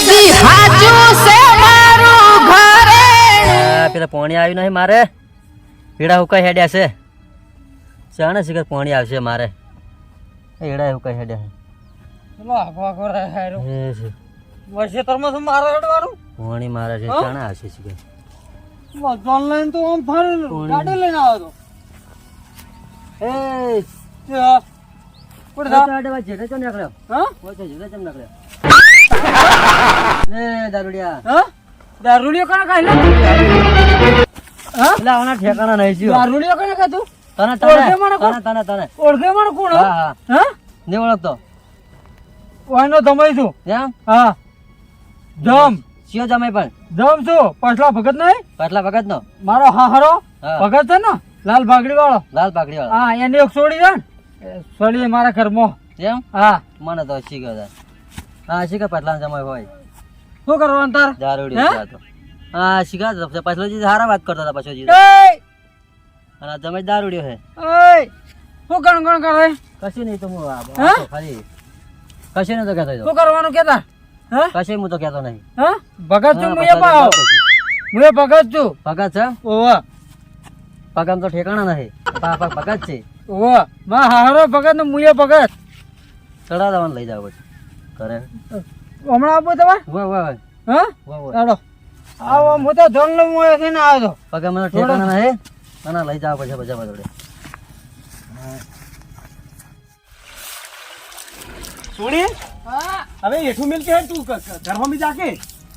જદી હાચું છે મારું ઘરે. પેલા પોણી આવ્યું નહીં મારે? પીડા હુકાઈ હેડ્યા છે. જાણે છે કે પોણી આવશે મારે. એડા હુકાઈ હેડ્યા ચલો આખો આખો રહે હાયરો. છે. એ શું મારે હેડવાનું પોણી મારે છે? જાણે આવશે છે કે બધાને તો આમ ફરી ગાડી લઈને આવ્યો તો. એ હા. કોણ થા? જેઠે નીકળ્યો? હા? ઓછો જેઠે ચમ નીકળ્યો? લે દારૂડિયા. હા? દારૂડિયો ખાઈ લે હા? ઠેકાણા નહીં દારૂડિયો કોને ખાધું? તને તને તને તને તને. ઓળખે મને કોણ હા? હા હા. નહીં ઓળખતો. ઓયનો છું. એમ? હા. જમ. શિયો જમાઈ પણ. જમ છું. પછલા ભગત નહીં? પાટલા ભગત નો મારો હાહરો. ભગત છે ને? લાલ ભાગડી વાળો લાલ ભાગડી વાળો હા એની એક છોડી છે ને? છોડી મારા ઘરમાં. એમ? હા. મને તો શીખ્યો હા શીખે પાટલા જમાઈ હોય. શું કરવાનું તાર દારૂડી હે? છે આ તો. હા? શીખા તો પાછલો જી હારા વાત કરતા હતા પાછો જી! અને તમે દારૂડ્યો હે. ઓય! શું ગણ ગણ કરે? કશું નહીં તો હું ખાલી કશું નહીં તો. કહેતો શું કરવાનું કેતા હે? કશું હું તો કહેતો નહીં. હા? ભગત છું હા, એ પાવ. હું એ ભગત છું. ભગત છે? ઓવા. પગામ તો ઠેકાણા નહીં. પા- પા- ભગત છે. ઓવા. માં હારો ભગત ને હું એ ભગત ચડા દેવાનું લઈ જાવ પછી. કરે હમણાં આપો તમે વાહ વાહ હા? ચાલો આવો હું તો ધન લઉં હું થઈને આવ્યો પગે મને ઠેકાણા હે? ના લઈ જાવ પછી બજાવા જોડે. સોની? હા. હવે એઠું મિલ કે તું? ઘરમાં બી જાકે?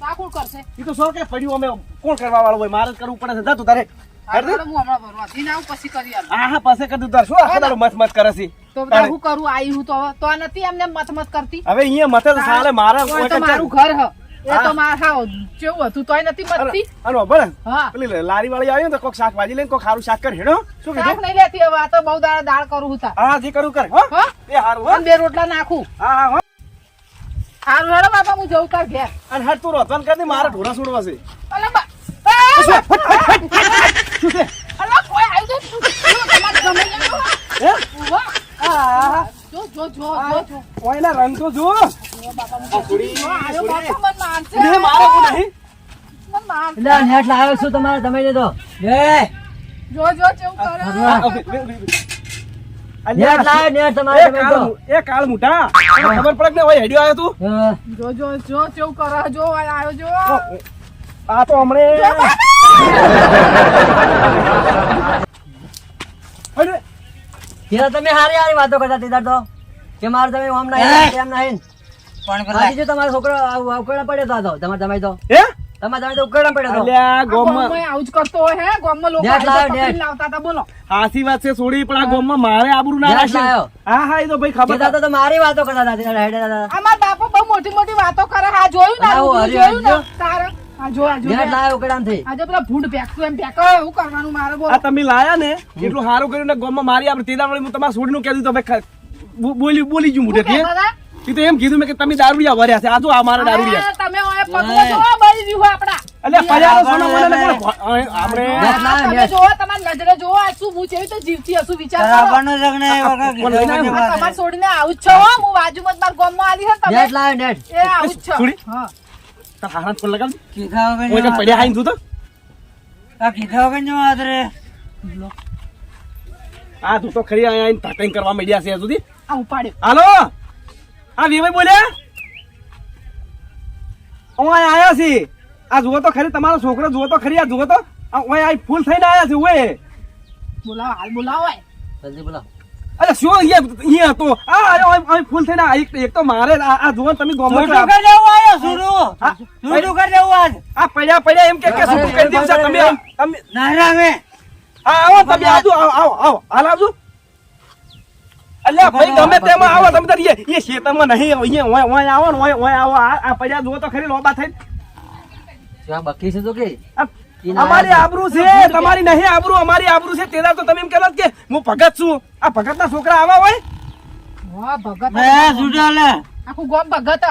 સાકુળ કરશે? એ તો સો કે પડ્યું અમે. કોણ કરવા વાળો હોય? મારે કરવું પડે છે. જા તું તારે. કર દે. હું ના આવું પછી કરી આલું. હા હા પાસે કરી દઉં તાર. શું આખો દાડો મત મત કરે છે? તો બધા હું કરું? આઈ હું તો તો નથી એમને મત મત કરતી? હવે અહીંયા મતે તો સાલે મારા કોઈ તો મારું ઘર હ. એ તો માર હા જેવું હતું તોય નથી મતતી? અરે બળ હા. પેલી લારી વાળી આવી ને તો કોક શાકભાજી લઈને કોક સારું શાક કર હેડો. શું શાક કીધું નહીં લેતી હવે આ તો બહુ દાળ દાળ કરું હું હા જે કરું કર હો. એ હારું હો. બે રોટલા નાખું. હા હા હો. હારું હેડો બાપા હું જઉં તાર ઘેર. અને હટ તું રોતન કર દે મારા ઢોરા છોડવા છે. અલા! કોઈ આવ્યું છે? તમારે આયો તમે એ કાળ મુઠા ખબર પડે ને ઓય હેડ્યો આવ્યો તું. જો જો જો કેવું કરો જો આ આવ્યો જો આ તો હમણે પેલા તમે હારી હારી વાતો કરતા દીધા તો કે મારે તમે આમ નહીં તેમ નહીં. પણ આજે જો તમારો છોકરો ઉકેડા પડ્યો તો તમારે તમે તો. હે? તમારે તમે તો ઉકેડા પડ્યો તો. અલ્યા ગોમમાં આવું જ કરતો હોય હે? ગામમાં લોકો. લાવતા હતા બોલો. હાસી વાત છે છોડી પણ આ ગોમમાં મારે આબરૂ ના નેટ રાખે. હા હા એ તો ભાઈ ખબર કીધા તો તો મારી વાતો કરતા હતા હેડે દાદા અમાર બાપો બહુ મોટી મોટી વાતો કરે. હા જોયું ને જોયું ના. તારે આ જો આ જો નેટ લાવ્યો ઉકેડામથી આજે પેલા ભૂંડ ફેંકતું એમ ફેંકો એવું કરવાનું મારે બોલો. આ તમે લાયા ને એટલું સારું કર્યું ને ગોમમાં મારી આપણે તેદા વળી હું તમારા છોડીનું કહેતું તો ભાઈ ખ- બોલી બોલી ગયું શું મોઢેથી કહેતા હતા? એ તો એમ કીધું મેં કે તમે દારૂડિયા ભર્યા છે. આ જો આ મારા દારૂડિયા આ તમે ઓય પગલો જોવો બળી રહ્યું આપડા એટલે પજારો સોનો મને ને પણ ભ- આપણે નેટ આ લાવ્યો તમે નેટ જોવો તમારી નજરે જોવો આ શું હું જેવી તો જીવતી હશું વિચાર કરો. વગર તમારે છોડીને આવું છો હું બાજુમાં જ મારા ગામમાં આલી નેટ તમે. નેટ. એ આવું છો. હા. તાર હાથ પર લગાવ કીધા વગર ઓય પડ્યા હાઈન તું તો? આ કીધા વગર નહીં વાત આ તું તો ખરી અહીંયા આઈને તાતાઈ કરવા માંડ્યા છે સુધી. આ ઉપાડ્યો. હાલો! આ વિવેક બોલ્યા? હું આયા છી. આ જુઓ તો ખરી તમારો છોકરો જુઓ તો ખરી આ જુઓ તો. ઓય આ ફૂલ થઈને આયા છે ઓય. બોલાવો હાલ બોલાવો. જલ્દી બોલો અરે શું અહીંયા અહીંયા તો આ અહીં ફૂલ થઈને આ એક એક તો મારે આ આ જુઓ તમે ગોમત કર જાવ આયો, સુરુ સુરુ કર જાવ આજ. આ પડ્યા પડ્યા એમ કે કે સુરુ કરી દીધું છે? તમે તમે નારા મે આ આવો તમે આજુ આવો આવો આવો. હાલ આવજો. અલ્યા ભાઈ ગમે તેમાં આવો તમે તારી એ- એ શેતરમાં નહીં અહીંયા ઓય ઓય આવો ને ઓય ઓય આવો. આ આ પડ્યા જો તો ખરી લોબા થઈને. બકી છે તો કે? આ અમારી આબરૂ છે તમારી નહીં આબરૂ અમારી આબરૂ છે. તેના તો તમે એમ કહેલો કે હું ભગત છું. આ ભગતના છોકરા આવા હોય? વાહ, ભગત બે છૂટા આખું ગામ ભગત.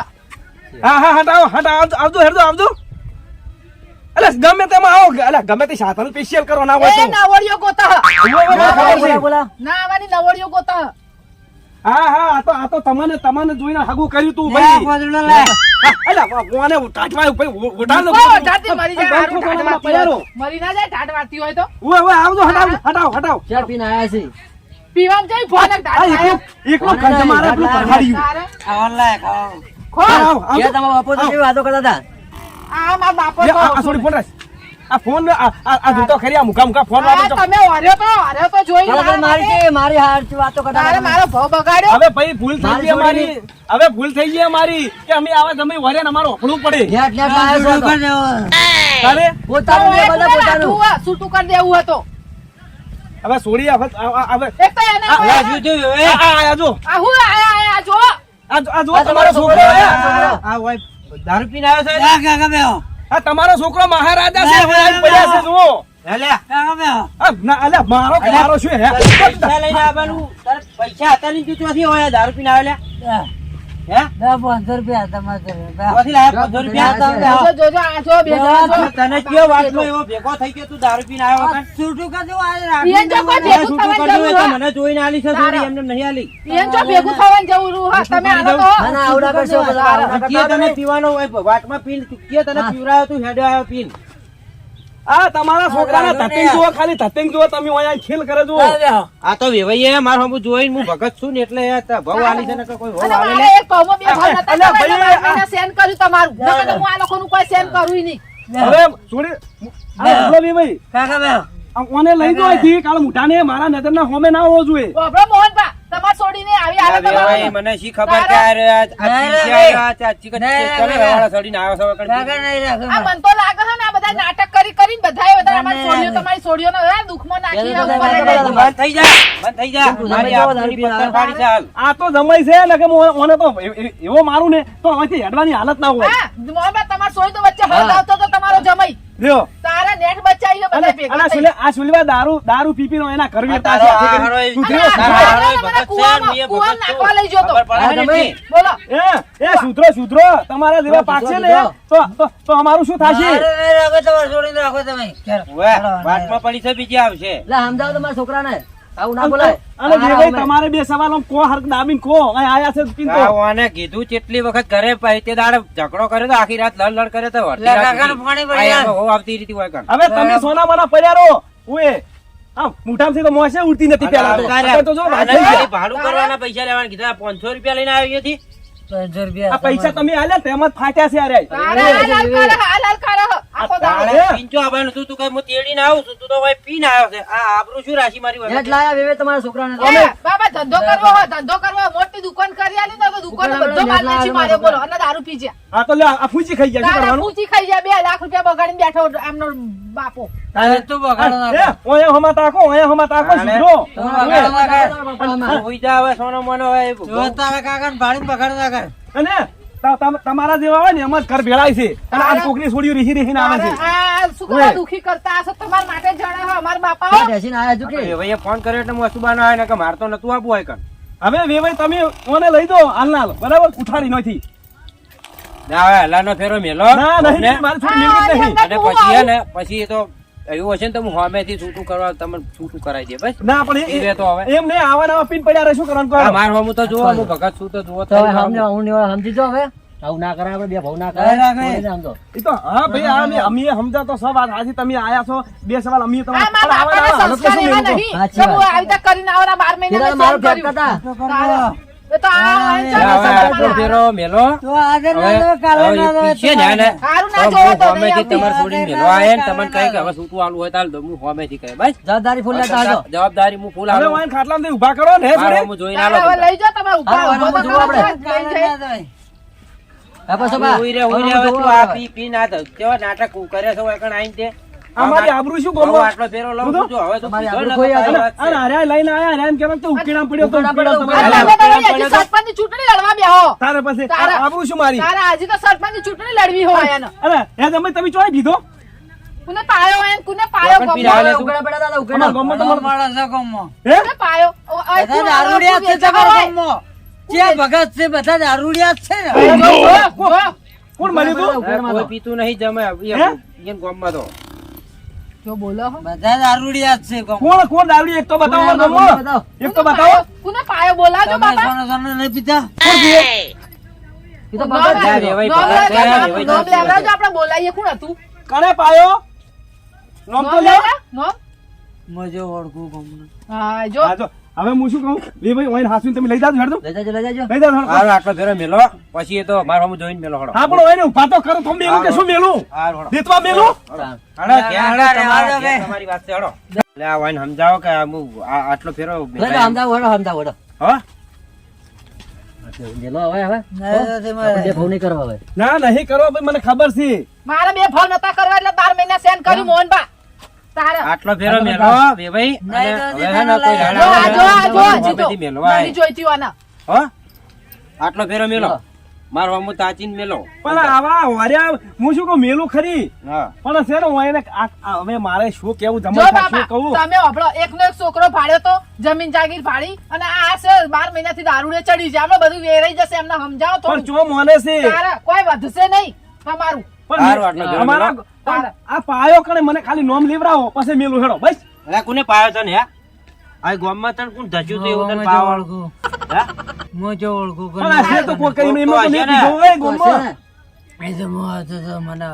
હા હા હટાવો હટા આવજો આવજો આવજો. અલે ગમે તેમાં આવો. અલે ગમે તે સાધન સ્પેશિયલ કરો ના હોય તો. ગોતા. ના આવવાની ગોતા હા હા આ તો આ તો તમને તમને જોઈને હગું કર્યું તું ભાઈ અલા, મરી જાય, હારું. મરી ના જાય વાળતી હોય તો આવજો હટાવ હટાવ હટાવ ચાર પીને આયા છે પીવામાં જઈ ફોન એક એકલો વાળ્યો. મારે પેલું પહાડ્યું. તારે લાય, ખાવાનું. ખોલ. આવ, આવ, તમારા બાપો તો વાતો કરતા હતા આ મારા બાપો તો આ- આ ફોન રાખ. આ ફોન આ આ- આ જોતો ખરી આ મુખા મુખા ફોન આ વાપરતો. તમે ઓર્યો તો ઓર્યો તો જોઈ હવે મારી કે મારી હાર વાતો કરતા અરે મારો ભાવ બગાડ્યો હવે ભાઈ ભૂલ થઈ ગઈ અમારી હવે ભૂલ થઈ ગઈ અમારી કે અમે આવા તમે વરે ને અમારું ઓફળું પડે નેટ લાયા તો. કર દેવો. તારે પોતાનું ને બધા પોતાનું છૂટું કરી દેવું હતો હવે છોડી હવે આ- આ- હવે એક તો એને આ- જો શું આ- આ- આ જો આ હું આયા આયા આ જો- આ જો તમારો છોકરો આ હોય દારૂ પીને આવ્યો છે? લે, કાકા બેહો. આ તમારો છોકરો મહારાજા છે પડ્યા છે. જુઓ. મારો કે અલ્યા, મારો શું પૈસા લઈને આવવાનું. તારે પૈસા હતા નહીં, તું હોય દારૂ પીને આવ્યો પીવાનો હોય, વાટમાં પીન તું કે તને પીવડાવ્યો તું હેડ્યો આવ્યો પીને. આ તમારા છોકરાના ધતિંગ જુઓ ખાલી ધતિંગ જુઓ તમે અહીંયા ખેલ કરે જુઓ. આ તો વેવાઈએ મારું હમું જોઈને હું ભગત છું ને એટલે ભવ આલી છે ને કોઈ ભવ આલે એક ભાવમાં બે ભાવ નતા તમારે સેન કર્યું તમારું. નકર તો હું આ લોકોનું કોઈ સેન કરું નહીં. હવે છોડી આ બોલો બી ભાઈ. કાકા બે. ઓને લઈ દો અહીંથી કાલ મુઠાને મારા નજરના હોમે ના હોવો જોઈએ. તમાર છોડીને આવી આ હાલત ભાઈ મને શી ખબર કે આ ચીસે આવ્યો, આ ચા- ચીકટ ચલે વાળા સડીને આવ્યો છે. આ મન તો લાગે છે ને આ બધા નાટક કરી કરીને બધાએ બધા અમારી છોડીઓ તમારી છોડીઓને હવે દુઃખમાં નાખી ઉપર બધા જાય. બંધ થઈ જા બંધ થઈ જા મારી આબરૂની પથ્થર ફાડી છે હાલ. આ તો જમાઈ છે ને કે મો- ઓને તો એવો મારું ને તો અહીંથી હેડવાની હાલત ના હોય. હા, તમાર છોડી તો વચ્ચે હલાવતો તો તમારો જમાઈ. લ્યો. નેટ બચાવી બધા ભેગા અને સુલે આ સુલવા દારૂ દારૂ પીપીનો એના કરવી આ તારો આ હારો એ- સુધરી સુધરો. છે. નાખવા લઈ જતો. બોલો. એ એ તમારા જેવા પાકશે ને તો અમારું શું થશે? ઉવે, વાતમાં પડી છે બીજી આવશે. લે સમજાવો તમારા છોકરાને. આવું ના બોલાય. અને જે તમારે બે સવાલ કો હરક દાબીને કો? આયા છે પીનતો આ કીધું કેટલી વખત ઘરે પછી તે દાડે ઝઘડો કર્યો તો આખી રાત લડ લડ કરે તો રાત આવતી રીતી હોય કાં. હવે તમે સોના પડ્યા રહો. આમ મુઠામથી તો મોસે ઉડતી નથી પેલા તો. જો. ભાડું કરવાના પૈસા લેવાના કીધા પાંચસો રૂપિયા લઈને આવી અહીંયાથી. આ પૈસા તમે આલ્યા તેમાં ફાટ્યા છે અરે બે લાખ રૂપિયા કરે, બેઠો હાલ કરે. તારે તું તમારા ને તો તારે. મોનો અને જેવા હોય ને એમ જ ઘર ભેળાય છે. અને આ કોકની છોડીઓ રીહી રીહીને આવે છે. તારે આ શું કરવા ઓય. દુખી કરતા હશો? તમારા માટે જણા હો અમારા બાપા નેટ આયા છો કે. ભાઈએ ફોન કર્યો એટલે હું અસુબાનો આવ્યો ને કે મારે તો નતું આપવું હોય કણ. હવે વેવાઈ તમે ઓને લઈ દો હાલનાલ બરાબર? ઉઠાડી નથી ના હવે હલાનો ફેરો મેલો. ના. નહીં મારી છોડી મિલકત નહીં. અને પછી ને પછી તો એવું હશે ને તમે હું સામેથી છૂટું કરવા તમે છૂટું કરાવી દે બસ. ના પણ એ- તો હવે. એમ નહીં આવા નવા પીન પડ્યા રહે શું કરવાનું કહો માર હોમું તો જુઓ હું ભગત છું તો જોવો હવે તમે સમજો હું ને સમજી જો હવે. આવું ના કરાય આપણે બે ભાવ ના કરાય. સમજો એ તો હા ભાઈ આ અમે અમે સમજા તો સબ વાત હાજી તમે આયા છો બે સવાલ અમે તમારે પણ આવા સંસ્કાર એવા નહીં. સાચી વાત. આવી રીતે કરીને આવરા 12 મહિના મારો સહન કરતા. જવાબદારી હું ફૂલ ખાટલામાંથી ઊભા કરો ને હે જોઈને લઈ જાઓ તમે. નાટક. કરે છે અમારી આબરૂ શું ગમો આટલો ફેરો લઉં છું હવે તો તો છે. અને હારે લઈને આયા અરે એમ કેમ કે ઉકેડા પડ્યો તો પડ્યો, તો સરપંચની ચૂંટણી લડવા બેહો. તારે પાસે આબરૂ શું મારી તારે આજે તો સરપંચની ચૂંટણી લડવી હોય એને. અરે એ તમે તમે ચોય દીધો કુને પાયો એને? કુને પાયો ગમો? તું. ઉકેડા પડ્યા અમારા ઉકેડા ગામમાં તો મારો- હે કુને પાયો? આ તું દારૂડિયા છે જબર તમારા વેચાવા જે ભગત છે બધા દારૂડિયા છે ને. કોણ મળ્યું તું આ કોઈ પીતું નહીં જમે એમ ગામમાં તો જો બોલો હો. બધા દારૂડિયા છે કોણ કોણ દારૂડી એક તો બતાવો બતાવો, એક તો બતાવો. કોને પાયો બોલાજો બાપા. સોના સોના નહીં પીતા? એ તો આપણે કોણ હતું? પાયો? નોમ તો નોમ? મજો ઓળખું. હા, જો. હવે હું શું કહું? એ ભાઈ ઓઈને હાસવીને તમે લઈ જાજો હેડો. લઈ જાજો લઈ જાજો. લઈ જાજો હેડો. આટલો ફેરો મેલો. પછી એ તો મારા સામે જોઈને મેલો હડો. હા પણ ઓઈને ઊભા તો કરો. તો એવું કે શું મેલું? દેતવા મેલું? હડો. ના, તમારા- તમારી વાત છે, હડો. લે આ વાઈને સમજાવો કે આ હું આટલો ફેરો લે જાઓ અમદાવાદ વડો અમદાવાદ વડો હા? ના, નહીં કરવા હવે. ના નહીં કરો મને ખબર છે. મારે બે ફોન નતા કરવા એટલે બાર મહિના સેન કર્યું મોહનબા. આટલો ફેરો મેલો હે ને જોઈતી હો? આટલો ફેરો મારો સામે તાચીન મેલો. પણ આવા વાર્યા હું શું કહું મેલું ખરી. પણ છે ને હું એને હવે મારે શું કેવું જમા શું કહું. તમે અભળો એકનો એક છોકરો ભાડ્યો તો જમીન જાગીર ભાડી અને આ છે બાર મહિનાથી દારૂડે ચડી છે. આપણે બધું વેરાઈ જશે એમને સમજાવો તો જો મને છે. કોઈ વધશે નહીં. તમારું. પણ સારું, આટલો ઘેર અમારા મેલો. આ- આ પાયો કણે મને ખાલી નોમ લેવડાવો પછી મેલું હેડો બસ. અલા, કોને પાયો તને હે? આ ગામમાં તને કોણ ધસ્યું તું એવું તને મજો પાવા હે? મજો ઓળખું પણ આ છે તો કોઈ કઈ કોક તો એમાં તો હશે મેં ને. કીધું, ઓય તો ગોમમાં. છે ને. એ તો મોહ હતો તો મને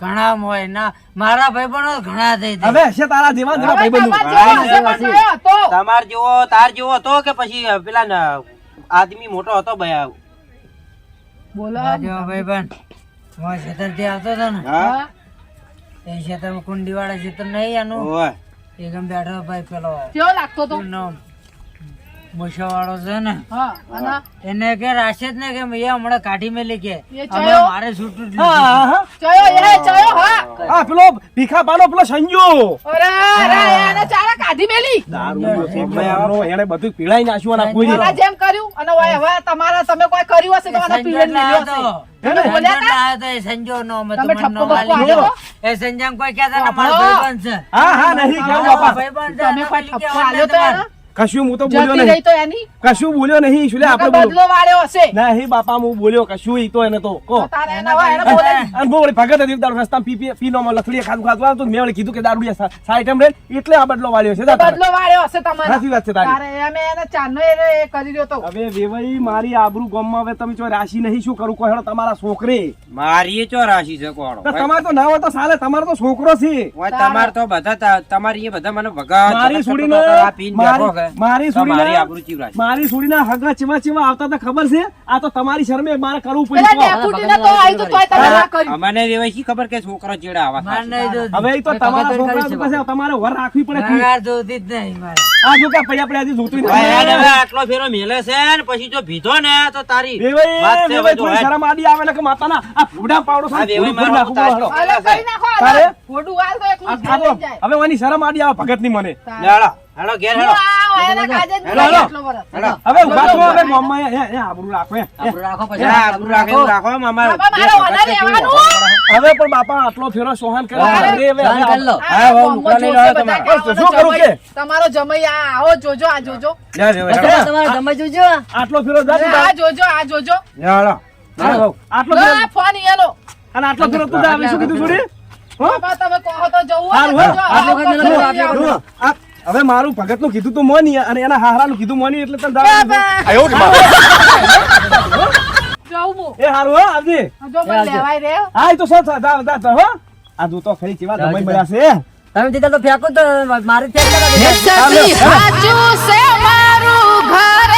ઘણા મોય ના મારા ભાઈ પણ ઘણા થઈ હવે છે તારા જેવા જેવા હવે તમારે જેવો તાર જેવો હતો કે પછી પેલા આદમી મોટો હતો ભાઈ બોલો. ભાઈ પણ ખેતરથી આવતો હતો ને? હા? એ ખેતરમાં કુંડી વાળા ખેતર નહીં આનું? ઓય. એ ગમ બેઠો ભાઈ પેલો. કેવો લાગતો તો એનો મૂછો છે ને એને કે રાશે ને કે એ હમણાં કાઢી મેલી કે હવે મારે છૂટું હા. હા, હા. ચયો એ ચયો હા આ પેલો ભીખા પાનો પેલો સંજો અરે અરે એને ચાલા કાઢી મેલી દારૂનો છોકરાનો બધું પીળાઈ નાખ્યું અને કોઈ જેમ કર્યું અને હવે હવે તમારા તમે કોઈ કર્યું હશે તો આના સંજો પીળે લાયો મેલ્યો તો. હશે તમે સંજો બોલ્યા તા? લાયો તો એ સંજો નો મેં તમે તમને ઠપકો નો બપકો આલી આલ્યો ગયો. એ સંજામ કોઈ કહેતા ને વાપરો. છે હા હા નહીં કેવું બાપા ભાઈબંધ છે, તમે કોઈ કશું હું તો બોલ્યો નહીં. તો એની? કશું બોલ્યો નહીં શું આપણે બદલો વાળ્યો હશે. નહીં બાપા હું બોલ્યો કશું ઈ તો એને તો કો તારે બોલે. ભગત હતી દારૂ રસ્તા પી પી નો લથડીએ ખાધું ખાધું આવતું મેં વળી કીધું કે દારૂ સાઈટ રે. એટલે આ બદલો વાળ્યો છે બદલો વાળ્યો હશે તમારે. સાચી વાત છે તારી. અમે એને ચાનો એ કરી રહ્યો તો. હવે વેવાઈ મારી આબરૂ ગામમાં હવે તમે જો રાશિ નહીં શું કરું? કોહેડો તમારા છોકરે. મારી એ ચો રાશિ છે કોણો? તો તમારે તો ના હોય તો સાલે તમારો તો છોકરો છે. તમારે તમાર તો બધા તમારી એ બધા મને ભગત મારી બેઠો મારી કે. મારી તો. મારી સુડીના હગા ચીમા ચીમા આવતા હતા ખબર છે? આ તો તમારી શરમે મારે કરવું પડ્યું. તો તો ના અમને શી ખબર કે છોકરો ચેડા આવા. હવે તો તમારા છોકરા પાસે તમારે વર રાખવી પડે જોતી જ નહીં આ જો કે પૈયા પડ્યા હજી જોતું ભાઈ, નથી. યાર, હવે આટલો ફેરો મેલે છે ને પછી જો ભીધો ને તો તારી. શરમ આડી આવે ને કે માતાના આ ફૂડા પાવડો તો તો હવે ઓની શરમ આડી આવે ભગતની મને. હાલો, ઘેર હું હવે ઊભા થો હવે ગામમાં એ- એ- એ આબરૂ રાખો એ. રાખો પછી આબરૂ રાખે રાખો, મામા. બાપા, મારે બે ઓના ભગત છે, રહેવાનું. હવે પણ બાપા આટલો ફેરો સોહન કરે અરે હવે- કરી લો. હા, વહુ મુકવા લઈને જોશે તમારે. શું કરું કે? તમારો જમાઈ આ આવો જોજો આ જોજો. તમારે જમાઈ જોજો આટલો ફેરો જા આ જોજો આ જોજો. આટલો ફોન ઈયાનો. અને આટલો ફેરો તું આવી શું કીધું છોડી હો? તમે કહો તો જવું હારું, ને હવે મારું ભગતનું કીધું તું મોની અને એના હાહરાનું કીધું મોની એટલે તને. એ હારું હો આવજે. જો મને લેવાય રે. હા એ તો સર હો. આ જો તો ખરી કેવા દમઈ મળ્યા છે તમે દીધા તો ફેંકો તો મારી ફેંક સાચું છે મારું ઘર.